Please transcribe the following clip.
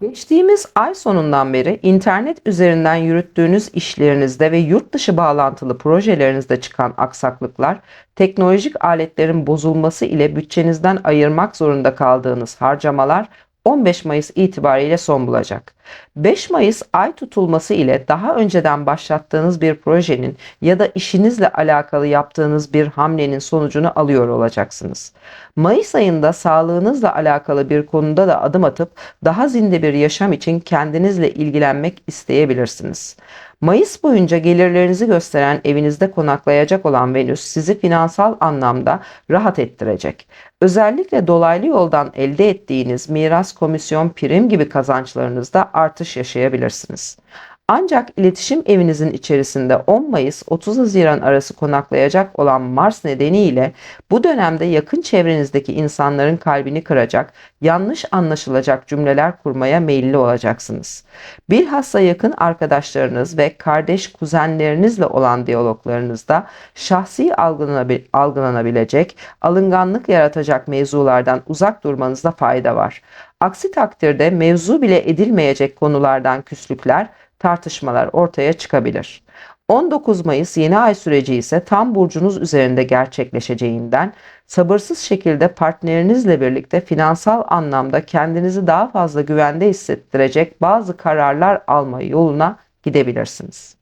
Geçtiğimiz ay sonundan beri internet üzerinden yürüttüğünüz işlerinizde ve yurt dışı bağlantılı projelerinizde çıkan aksaklıklar, teknolojik aletlerin bozulması ile bütçenizden ayırmak zorunda kaldığınız harcamalar 15 Mayıs itibariyle son bulacak. 5 Mayıs ay tutulması ile daha önceden başlattığınız bir projenin ya da işinizle alakalı yaptığınız bir hamlenin sonucunu alıyor olacaksınız. Mayıs ayında sağlığınızla alakalı bir konuda da adım atıp daha zinde bir yaşam için kendinizle ilgilenmek isteyebilirsiniz. Mayıs boyunca gelirlerinizi gösteren evinizde konaklayacak olan Venüs sizi finansal anlamda rahat ettirecek. Özellikle dolaylı yoldan elde ettiğiniz miras, komisyon, prim gibi kazançlarınızda artış yaşayabilirsiniz. Ancak iletişim evinizin içerisinde 10 Mayıs 30 Haziran arası konaklayacak olan Mars nedeniyle bu dönemde yakın çevrenizdeki insanların kalbini kıracak, yanlış anlaşılacak cümleler kurmaya meyilli olacaksınız. Bilhassa yakın arkadaşlarınız ve kardeş kuzenlerinizle olan diyaloglarınızda şahsi algılanabilecek, alınganlık yaratacak mevzulardan uzak durmanızda fayda var. Aksi takdirde mevzu bile edilmeyecek konulardan küslükler, tartışmalar ortaya çıkabilir. 19 Mayıs yeni ay süreci ise tam burcunuz üzerinde gerçekleşeceğinden sabırsız şekilde partnerinizle birlikte finansal anlamda kendinizi daha fazla güvende hissettirecek bazı kararlar alma yoluna gidebilirsiniz.